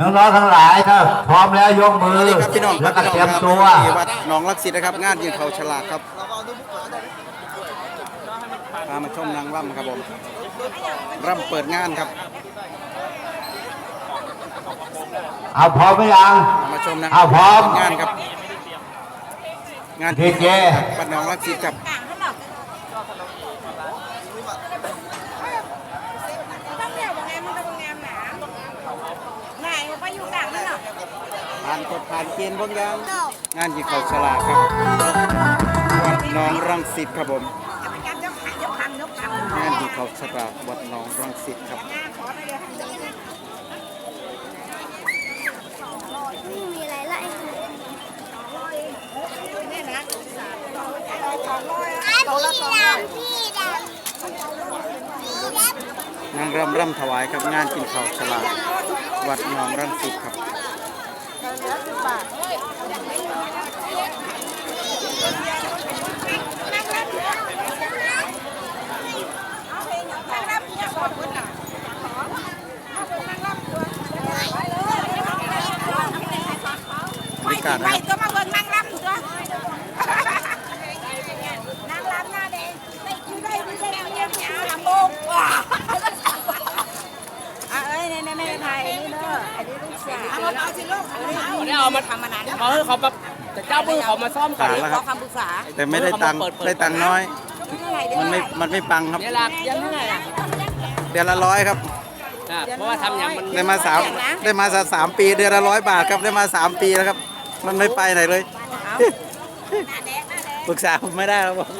น้องๆทั้งหลายถ้าพร้อมแล้วยกมือสวัสดีครับพี่น้องแล้วก็พี่เตรียมครับตัวที่วัดหนองรักสิตนะครับ งานยืนเขาฉลากครับพามาชมนางร่ำครับผมร่ำเปิดงานครับเอาพร้อมไหมยังพามาชมนางอ้าวพร้อมเปิดงานครับ งานดีเจวัดหนองรักสิตครับ ต้องเรียกว่าไงมันจะเป็นงามหนาไหนไปอยู่กลางนั่นหรอ ผ่านกฎผ่านเกณฑ์บางอย่างงานยืนเขาฉลากครับวัดหนองรังสิตครับผมจะเป็นการยกขายกพันยกพันงานยืนเขาฉลากวัดหนองรังสิตครับหน้าขอได้เลยไม่มีอะไรละนี่นะสองร้อยพี่ดำพี่ดำพี่ดนางรำรำถวายครับงานกินข้าวฉลากวัดหนองรังสิตครับ ละสิบบาทบตัวไปเลยบรรยากาศไปนะครับ ตัวมาเบิ่งนั่งรับตัวนั่งรับหน้าแดงไม่คือได้ไม่ได้เงียบเงียบลำโพงว้าอะเอ้ยในในในไทยนี่เด้อ เอาวเอาเอาสิลูกเอาได้เอามาทำมานานแล้วเขาเขาแบบแต่เจ้ามือเขามาซ่อมก่อนผ่านแล้วขคอรับคำปรึกษาแต่ไม่ได้ตังค์ได้ตังค์น้อยมันไม่ มันไม่ปังครับ เนี่ยหลักยังเท่าไหร่ล่ะเดือนละร้อยครับ อะเพราะว่าทำอย่างมันได้มาสามได้มาสามปีเดือนละร้อยบาทครับได้มาสามปีแล้วครับ มันไม่ไปไหนเลยปรึกษาผมไม่ได้ครับผม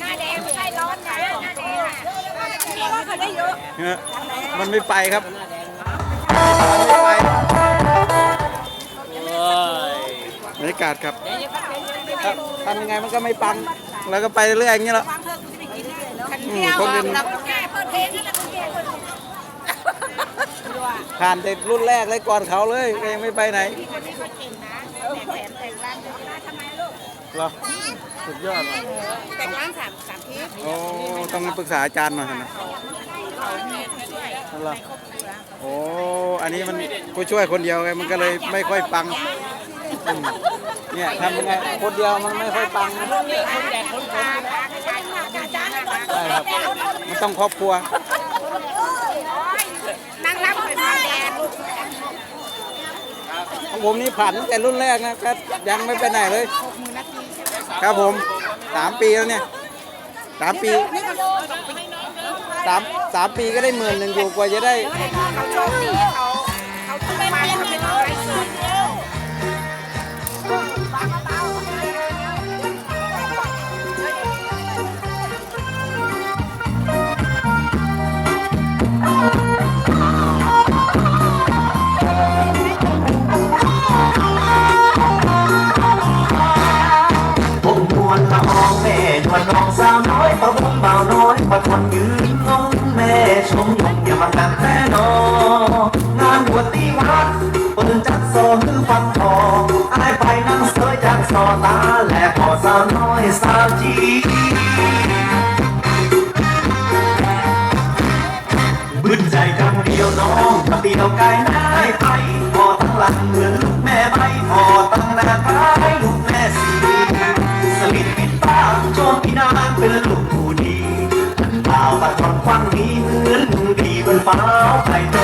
หน้าแดงไม่ใช่ร้อนนะเพราะว่าเขาได้เยอะ มันไม่ไปครับ บรรยากาศครับครับทำยังไงมันก็ไม่ปัง แล้วก็ไปเรื่อยๆอย่างนี้แหละอืมคนอื่นเราก็แก้เปิดเพลงนี่แหละคุณแก้เปิดผ่านแต่รุ่นแรกเลยก่อนเขาเลยก็ยังไม่ไปไหนคนนี้เขาเก่งนะแต่งแถมแต่งร้านเยอะนะทำไมลูกเหรอสุดยอดว่ะแต่งร้านสามสามทิศโอ้ต้องมาปรึกษาอาจารย์หน่อยนะ นั่นเหรอโอ้อันนี้มันผู้ช่วยคนเดียวไงมันก็เลยไม่ค่อยปังอืมเนี่ยทำยังไงคนเดียวมันไม่ค่อยปังนะใช่ครับมันต้องครอบครัวนั่งรับไปมาแดงของผมนี่ผ่านตั้งแต่รุ่นแรกนะก็ยังไม่ไปไหนเลย ครับผมสามปีแล้วเนี่ย สามปีสามสามปีก็ได้หมื่นหนึ่งกูกว่าจะได้ เขาโชคดีเขาเขาทำมเขาเป็นอะไร มาทนยืนงงแม่ชมยงอย่ามากันแน่นองานบวชตีวัดปืนจักโซคือฟันทองอายไปนั่งเสยจากซอตาและพอสาวน้อยสาวจีบึ้นใจจังเดียวน้องทำเดียวกายนายไปพอทั้งหลังเหมือนลูกแม่ใบพอตั้งหน้าคล้ายลูกแม่สีสลิดปิดตาโจมพี่นางเป็นลูก ปล่าตะทอนควันนี้เหมือนดีบนฟ้าไข่โต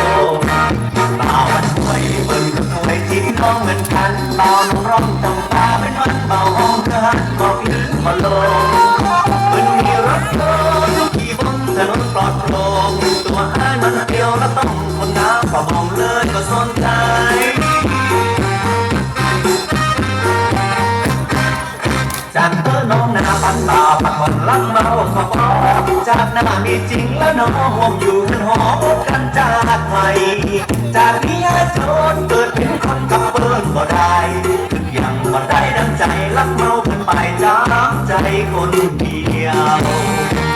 เปล่ามาช่วยบิ่งกับถวยจิ้น้องเหมือนกันบ่าน้องร้องจังตาเป็นวันเบาห้องเกินบอกยืนมาลงเป็นมีรถโตลูกขี่บนถนนปลอดโปร่งตัวอ้ายมันเดียวแล้วต้องคนน้ำก็มองเลยก็สนใจ น้องหน้าปันตาปักคนรักเมาขอพอจากหน้ามีจริงแล้วน้องห่วงอยู่กันหอพบกันจากไปจากนี้จนเกิดเป็นคนกับเปิ้นบ่ได้ทุกอย่างบ่ได้ดังใจรักเมาเพิ่นไปจากใจคนเดียว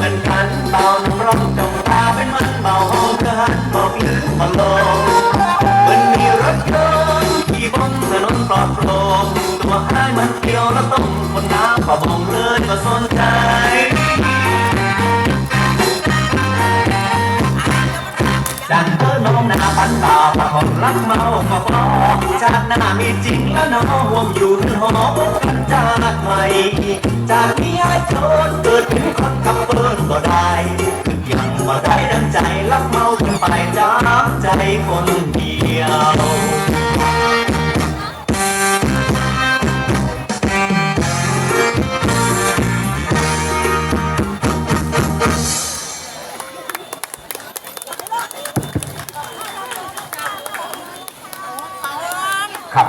มันขันเหมือนกันตอนร้องจงตาเป็นมันเบาห้องกันบอกลืมมาลงมันมีรถยนต์ขี่บนถนนปลอดโปร่งตัวให้ายมันเกี่ยวแล้วต้องคนน้ำปะบองเลยมาสน รักเมามาปอจากหน้ามีจริงแล้วน้องห่วงอยู่หอกันจากใหม่จากนี้ให้โจนเกิดเป็นคนกับเปิ้นก็ได้ยังมาได้ดังใจรักเมากันไปจากใจคนเดียว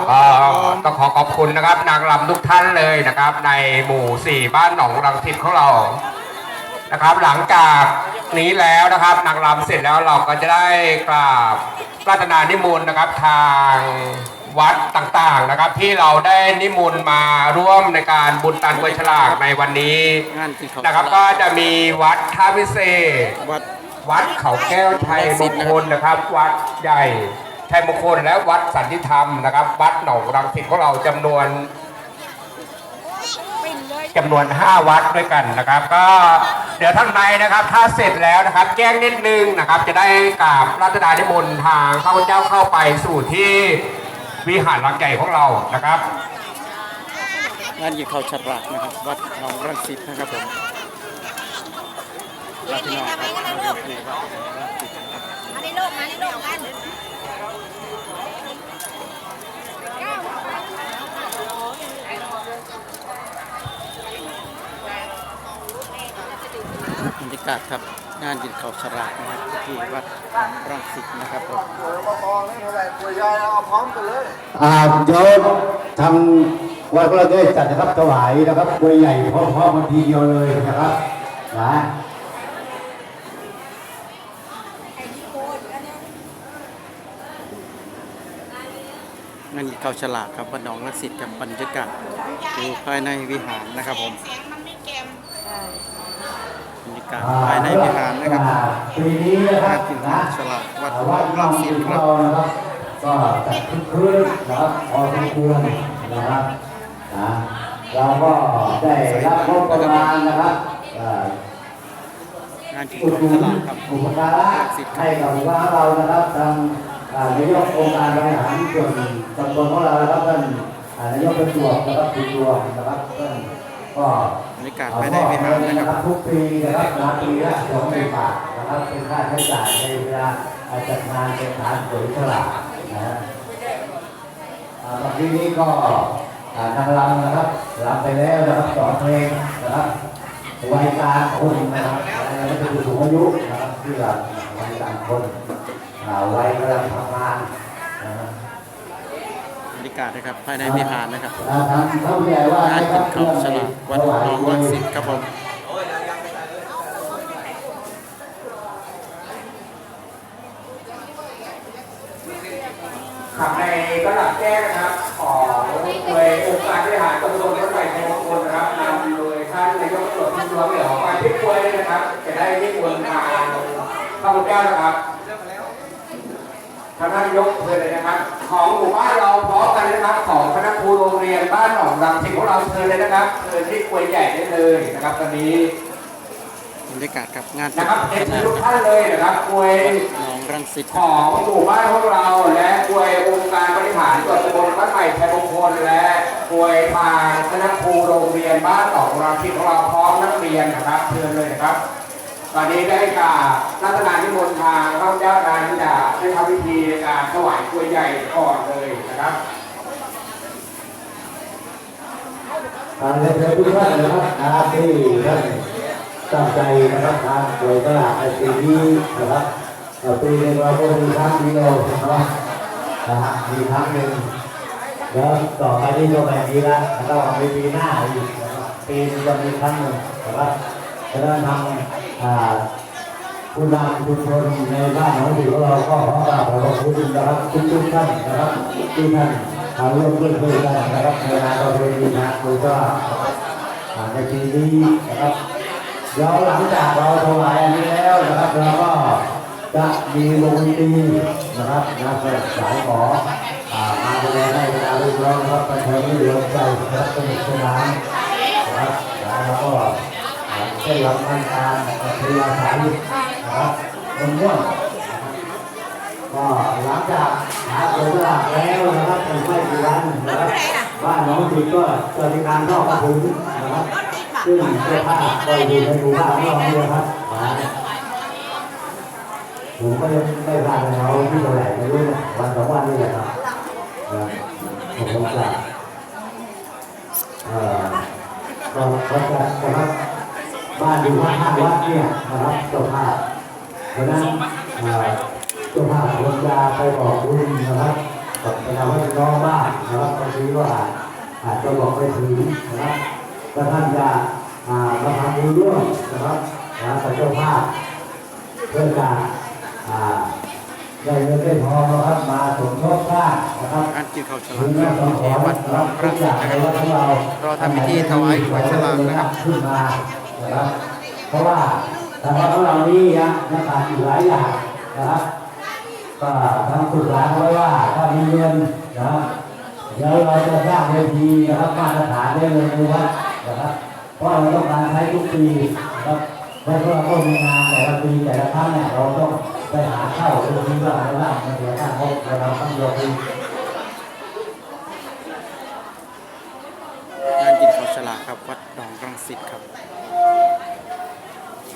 ก็ต้องขอขอบคุณนะครับนางรำทุกท่านเลยนะครับ ในหมู่สี่บ้านหนองรังสิตของเรานะครับ หลังจากนี้แล้วนะครับนางรำเสร็จแล้วเราก็จะได้กราบราชนานิมนต์นะครับทางวัดต่างๆนะครับ ที่เราได้นิมนต์มาร่วมในการบุญตันกวยฉลากในวันนี้งานที่เขานะครับ ก็จะมีวัดท่าพิเศษวัดวัดเขาแก้วชัยมงคลนะครับ วัดใหญ่ ชัยมงคลและวัดสันติธรรมนะครับ วัดหนองรังสิตของเราจำนวนจำนวน 5 วัดด้วยกันนะครับ ก็เดี๋ยวท่านในนะครับ ถ้าเสร็จแล้วนะครับ แจ้งนิดนึงนะครับ จะได้กราบราชดานิมนต์ทางข้าพเจ้าเข้าไปสู่ที่วิหารหลังใหญ่ของเรานะครับงานยิงเขาฉลากนะครับ วัดหนองรังสิตนะครับผมลาพี่น้องครับมาดูที่วัดหนองรังสิตมาในโลกมาในโลกกัน บรรยา กาศครับงานยิงเขาฉลากนะครับที่วัดหนองรังสิตนะครับผมอ่าเดี๋ยวทางวัดก็เราได้จัดนะครับถวายนะครับกลวยใหญ่พร้อมๆกันทีเดียวเลยนะครับนะงานยิงเขาฉลากครับวัดหนองรังสิตกับบรรยากาศอยู่ภายในวิหารนะครับผมเสียงมันไม่เกมบรรยากาศภายในวิหารนะครับอ่าปีนี้นะครับงานกินนะฉลากวัดอ่าวัดรังสิตครับเรานะครับก็จัดคึกคืนนะครับพอสมควรนะครับนะเราก็ได้รับงบประมาณนะครับอ่างานกินอุดเขาหนุฉนลากครับอุปการะให้กับหมู่บ้านเรานะครับทางอ่านายกองค์การบริหารส่วนตำบลของเรานะครับท่านอ่านายกประจวบนะครับคุณจวบนะครับท่านก็บ รรยากาศภายในวิหารนะครับทุกปีนะครับมาปีละสองหมื่นบาทนะครับเป็นค่าใช้จ่ายในเวลาจัดงานเป็นฐานสวยฉลาดนะฮะอ่าวันนี้ก็อ่าทางรำนะครับรำไปแล้วนะครับสองเพลงนะครับวัยกลางคนนะครับไม่ใช่ผู้สูงอายุนะครับที่แบบวัยกลางคนวัยกำลังทำงานากาศนะครับ ภายในวิหารนะครับอ่าทางเขานให้คกิรับนเขาฉลากวัดหนองรังสิตครับผมขับในระดับแจ้นะครับ ของโดยองค์การบริหารตำบลรวงรถไฟไทยมงคลนะครับนำโดยท่านนายกตำรวจที่ตัวเหลือมาที่ป่วยนะครับ จะได้นิมนต์ทางข้าพเจ้านะครับ ท่านนายกเชิญเลยนะครับ ของหมู่บ้านเราพร้อมกันนะครับ ของคณะครูโรงเรียนบ้านหนองรังสิตของเราเชิญเลยนะครับเชิญที่ควยใหญ่ได้เลยนะครับ ตอนนี้บรรยากาศครับงานนะครับเชิญทุกท่านเลยนะครับควยหนองรังสิตของหมู่บ้านของเราและควยองค์การบริหารส่วนตำบลบ้านใหม่ชัยมงคลและควยทางคณะครูโรงเรียนบ้านหนองรังสิตของเราพร้อมนักเรียนนะครับเชิญเลยนะครับต อนนี้ได้กาบรัตนานิมนต์ทางข้าเจ้านั้นจะได้ทำพิธีการถวายควยใหญ่ก่อนเลยนะครับทางเรียนเชิญทุกท่านนะครับที่ท่านตั้งใจนะครับทางสวยตลาดในปีนี้นะครับเอ่อปีนึงเราก็มีครั้งเดียวนะครับนะฮะมีครั้งหนึ่งแล้วต่อไปนี้ก็ไม่มีละแล้วก็มีปีหน้าอีกนะครับปีจะมีครั้งหนึ่งนะครั บฉะนั้นทางผู้นำชุมชนในบ้านของเราเราก็ขอกราบขอบคุณนะครับทุกท่านนะครับที่ท่านมาร่วมด้วยช่วยกันนะครับในงานประเพณีนะคือว่าอ่าในปีนี้นะครับเดี๋ยวหลังจากเราถวายอันนี้แล้วนะครับเราก็จะมีวงดนตรีนะครับนักสายหมอมาแสดงให้เวลาเรียบร้อยนะครับประชาชนเดือใจะครับสนุกสนานนะครับแล้วก็อ่า ได้รับการการพยาสายนะครับมันม่วนก็หลังจากหาตัวสลากแล้วนะครับเป็นไม่กี่วันนะครับบ้านน้องจิตก็จะมีการทอดกระถิ่นนะครับซึ่งเสื้อผ้าก็อยู่ในหมู่บ้านของเราเนี่ยครับผมก็ยังไม่พลาดเลยเขาที่เท่าไหร่ไม่รู้นะวันสองวันนี่แหละครับนะผมก็จะเอ่อก็ก็จะนะครับ บ้านอยู่ข้าวัดเนี่ยนะครับเจ้าภาพเพราะนั้นเอ่อเจ้าภาพควรจะไปบอกบุญนะครับกับไปทำให้น้องบ้านนะครับบางทีก็อาจอาจจะบอกไปถึงนะครับถ้าท่านจะอ่ามาทำบุญร่วมนะครับนะกับเจ้าภาพเพื่อการอ่าได้เงินได้ทองนะครับมาสมทบสร้างนะครับการกินข้าวฉลาถึกงนะแม้ครับต้องขอที่วัดหนองรังนะครับเรารอทำพิธีถวายขวดฉลากนะครับขึ้ นะครับเพราะว่าทางวัดของเรานี่ยังยังขาดอีกหลายอย่างนะครับก็ทางสุดหลานไว้ว่าถ้ามีเงินนะครับเดี๋ยวเราจะสร้างเวทีนะครับมาตรฐานได้เลยในวัดนะครับเพราะเราต้องการใช้ทุกปีนะครับเพราะว่าก็มีงานแต่ละปีแต่ละครั้งเนี่ยเราต้องไปหาเข้าเวทีว่าเราล่างมาเสียค่างบเราต้องยกมืองานกินข้าวฉลากครับวัดหนองรังสิตครับ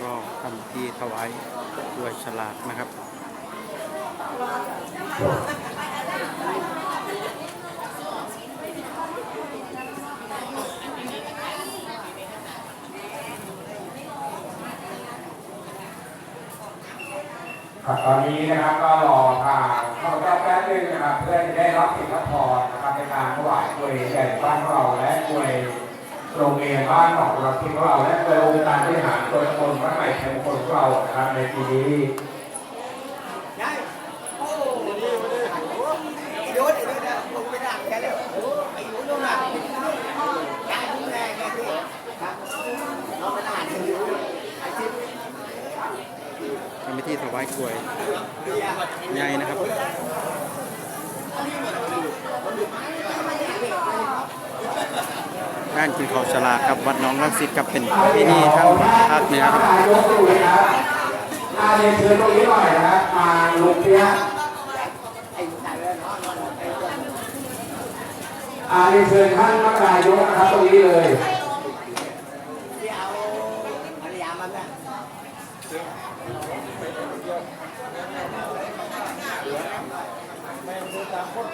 ก็ทำพิธีถวายด้วยฉลากนะครับครับตอนนี้นะครับก็รอทางเข้าเจ้าแป๊บนึงนะครับเพื่อจะได้รับสิทธิพรนะครับในการถวายกล้วยใหญ่บ้านเราและกล้วย โรงเรียนบ้านหนองรังสิตของเราและกล้วยองค์การบริหารส่วนตำบลวัดใหม่ชัยมงคลของเรานะครับในปีนี้ทำพิธีถวายกล้วยใหญ่นะครับ งานกินข้าวฉลากับวัดหนองรังสิตกับเป็นที่นี่ทั้งภาคเหนือครับนายอาเรียนเชิญตรงนี้หน่อยนะครับมาลุงเปียอาเรียนเชิญท่านมกรายกนะครับตรงนี้เลย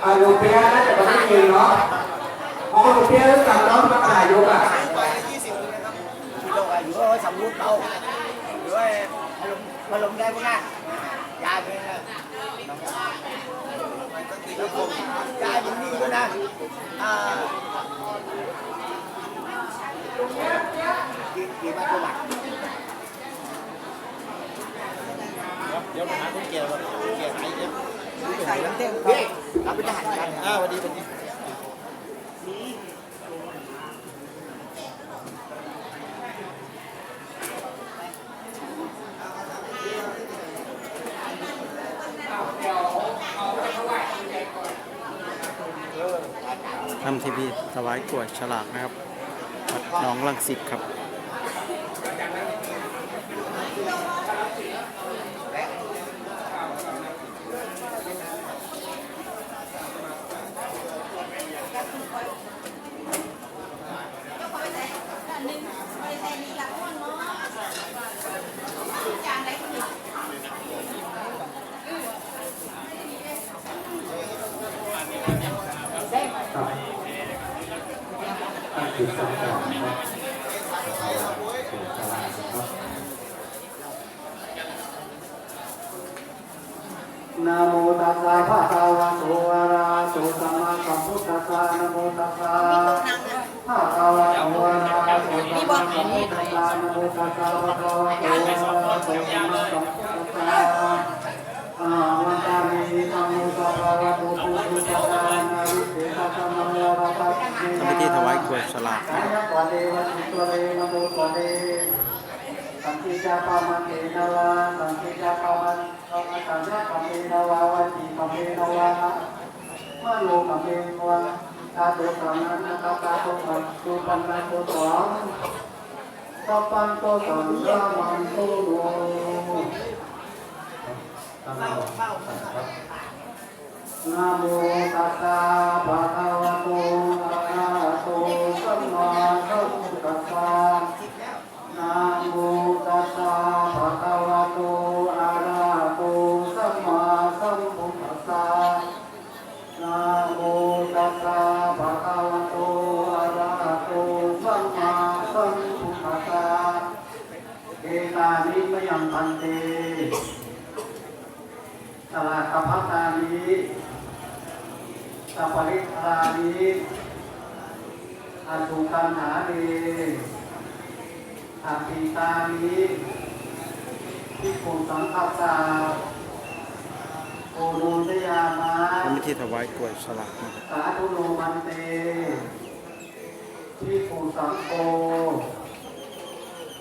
อาลุงเปียน่าจะไม่ยืนเนาะ อ๋อลุงเปียกกับน้องมกรายกอะอยู่ก็สำรุดเราอยู่ไอ้พลมพลมได้พวกนั้นยายเป็นแล้วผมยาเป็นนี่ด้วยนะอ่ากี่บาทกี่บาทเดี๋ยวหาคนเกี่ยวกับเกี่ยวไอ้เนี่ยใส่น้ำเต้นพี่เราไปทหารกันอ้าววันดีวันดี ทำทีวีถวายกล้วดฉลากนะครับวัดหนองลังสิตครับ ตั้งจิตตั้งใจนะครับเอาสู่ศาลานะครับนะโมตัสสะภะคะวะโตอะระหะโตสัมมาสัมพุทธัสสะนะโมตัสสะภะคะวะโตอะระหะโตสัมีบ่มีตัสสะนะโมตัสสะภะคะวะโตอะระหะโตสัมมาสัมพุทธัสสะอาวันตามินะโมตัสสะภะคะวะโตปุถุสัตตานาวิเทำพิธีถวายกล้วยสลากกายกวาเดวสุตเรนโมตเรสัมปิจาปามันเตนวาสัมปิจาปามันสัมปิจาปาเมนวาวะติปาเมนวามะโลปาเมนวาตาโตสัมนันตาตาโตสัมตุปันนันโตสองสัพพันโตสัมรามันโตโลนะโมตัสสะภะคะวะโตอะ สัพปริทานิอาสุตันหาเนอาปิตานิพิปุสังคัสสาโอโนทยามาทำพิธีถวายกล้วยสลากนะครับสาธุโนมันเตพิปุสังโฆ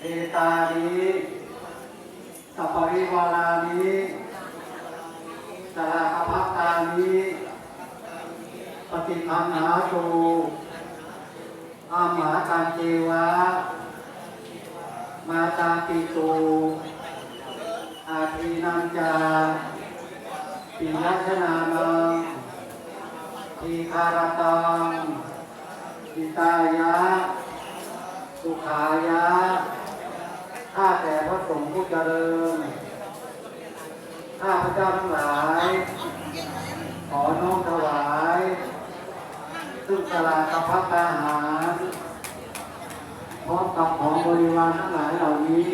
เอตานิสัพปริวารานิสลากพัตตานิ ปฏิคันหาโตอาหมาการเจวะ มาตาปิโตอาทีนันจาปิยัชนานังทีคารตังปิตายะ สุขายะ ข้าแต่พระสงฆ์ผู้เจริญ ข้าพระเจ้าทั้งหลาย ขอน้อมถวาย ซึ่งสลากพัตตาหารพร้อมกับของบริวารทั้งหลายเหล่านี้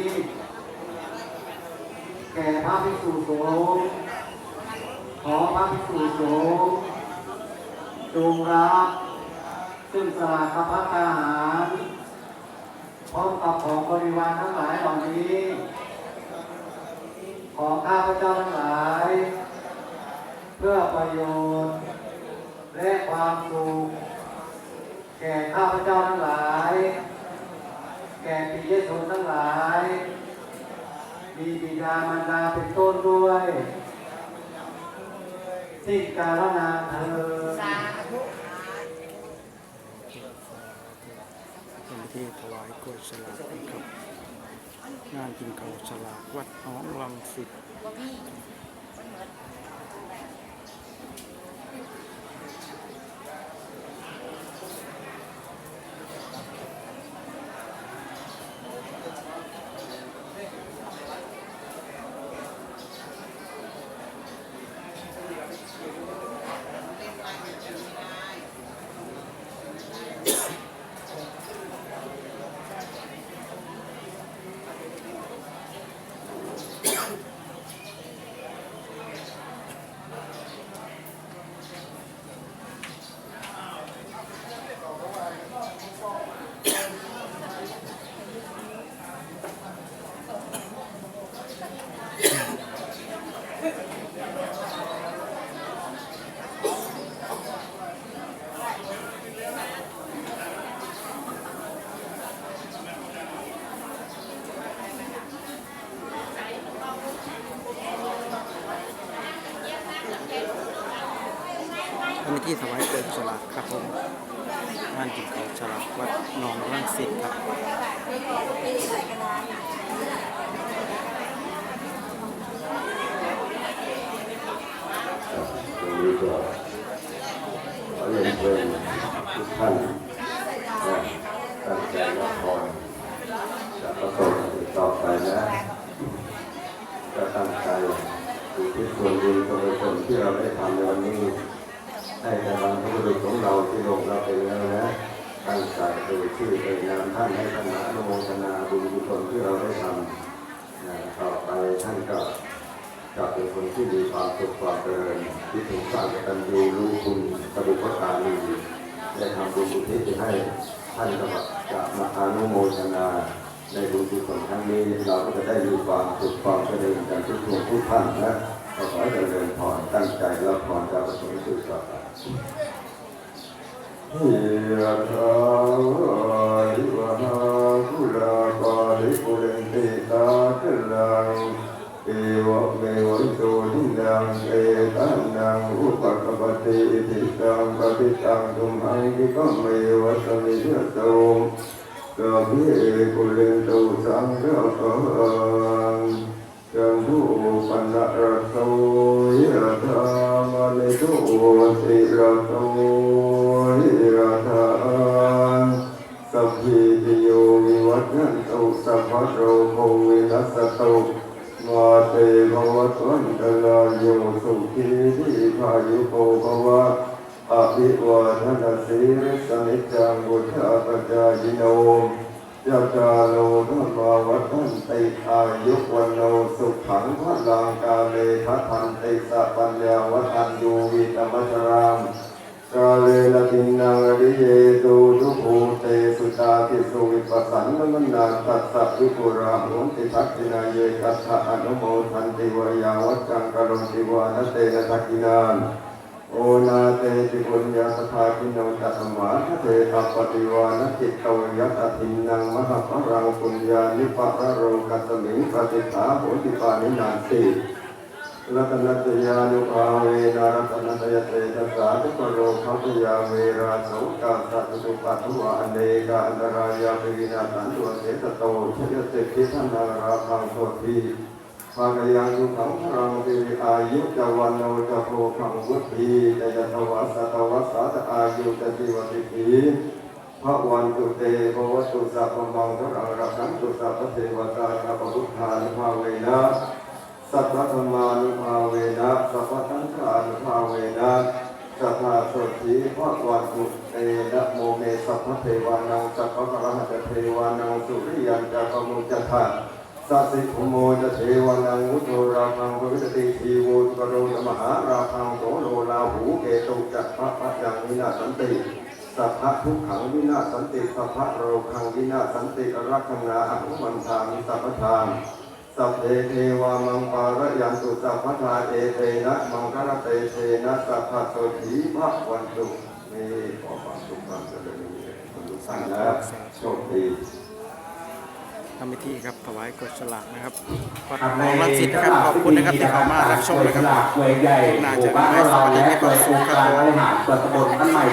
แก่พระภิกษุสงฆ์ขอพระภิกษุสงฆ์จงรับซึ่งสลากพัตตาหารพร้อมกับของบริวารทั้งหลายเหล่านี้ ของข้าพเจ้าทั้งหลาย เพื่อประโยชน์ และความสุขแก่ข้าพเจ้าทั้งหลาย แก่ปิยชนทั้งหลาย มีบิดามารดาเป็นต้นด้วยสิ้นกาลนานเธอญทำพิธีถวายกล้วยสลากนะครับงานกินข้าวสลากวัดหนองลังสิต ทำพิธีถวายกล้วยสลากครับผม งานกินข้าวสลากวัดหนองลังสิตครับ ตรงนี้ ก็ขอเรียนเชิญทุกท่านตั้งใจรับพรจะประสบต่อไปนะก็ตั้งใจอุทิศส่วนบุญส่วนกุศลที่เราได้ทำในวันนี้ ให้กับบรรพบุรุษของเราที่ลงเราไปแล้วนะตั้งใจโดยชื่อเอ่ยนามท่านให้ท่านอนุโมทนาบุญกุศลที่เราได้ทำนะต่อไปท่านก็ จะ เป็นคนที่มีความสุขความเจริญที่ถึงสร้างกตัญญูรู้คุณปฏิภทานีได้ทำบุญอุทิศให้ท่านก็จะมาอนุโมทนา ในบุญกุศลครั้งนี้เราก็จะได้มีความสุขความเจริญกันทุกทุกท่านนะขอให้เจริญพรตั้งใจรับพรจากพระสงฆ์สุดต่อไปยะถาวริวหาคุลาปาริปุเรนติตาคลัง เอวะเมวัตโตทินังเอตันนังอุปกปติติตังปฏิตังตุมหังคิปะเมวัสมิยะโตกะพิเอกุเรนตุสังฆปังจัมภูปันนะระโตยะธามะนิโตติระโตยะถาสัพพิโยวิวัฏันตุสัพพะโรโควินัสสตุ มาเตภวัตวันตรายโยสุขีทีพายุโกภวะอภิวาทนาสีริสนิจังบุตรปัจจายโนยะจาโลธรรมาวัฏันติอายุวันโนสุขังพลังกาเลทัทันติสัปัญญาวัฏันยูวิตมัจรัง กาเลนะทินังอริเยตุทุภูเตสุตาทิสุวิปัสสันนมนาตัสสะวิปุราหุนติทักขินาเยกัสสะอนุโมทันติวายาวัจจังกะลนติวานเตนะทักขินานโอนาเตติปุญญาสภาคินโนตัสมาทะเทตัปปฏิวานจิตโตยัตถินังมหาปรังปุญญานิปะระโรกัสมิงปฏิภาโหติปานินานติ รัตนัตยานุภาเวนะรัตนัตยเตจัสสาทุกโรภัพยาเวราโสกาสัตตุปัตถวะอเนกาอันตรายาปิวินาสันตุเสตโตชยเตคิทันนาราพังโสทีภากยังสุขังพรังติวิอายุจวันโนจโพคังวุธีจะยตวัสตวัสสะตอายุจติวติทีพระวันตุเตภวตุสัพพมังพรังรักันตุสัพพเทวตาสัพพุทธานุภาเวนะ สัพพะธรรมานุภาเวนะสัพพะสังฆานุภาเวนะสัทธาสธีพระวันตุเตนะโมเมสัพพะเทวานังสัพพะระหัตเทวานังสุริยันจะปมุจจทัสัสสิภโมจะเทวานังวุโตราพังปวิตติทีโวตุกโรตมหาราพังโสโลลาหูเกตุจักพระปัจจังวินาสันติสัพพะทุกขังวินาสันติสัพพะโรคังวินาสันติอรักขณาอนุมันทามิสัพพทาน สัพเพเทวามังปารยันตุสัพพทาเอเตนะมังคารเตเทนะสัพพะโสถีพระวันตุนี่ขอความสุขความเจริญในคนทุกท่านนะโชคดีทำพิธีครับถวายกดสลากนะครับก็ขอรังสิตนะครับขอบคุณนะครับที่เข้ามารับชมนะครับหวยใหญ่น่าจะได้สวัสดีมีความสุขครับ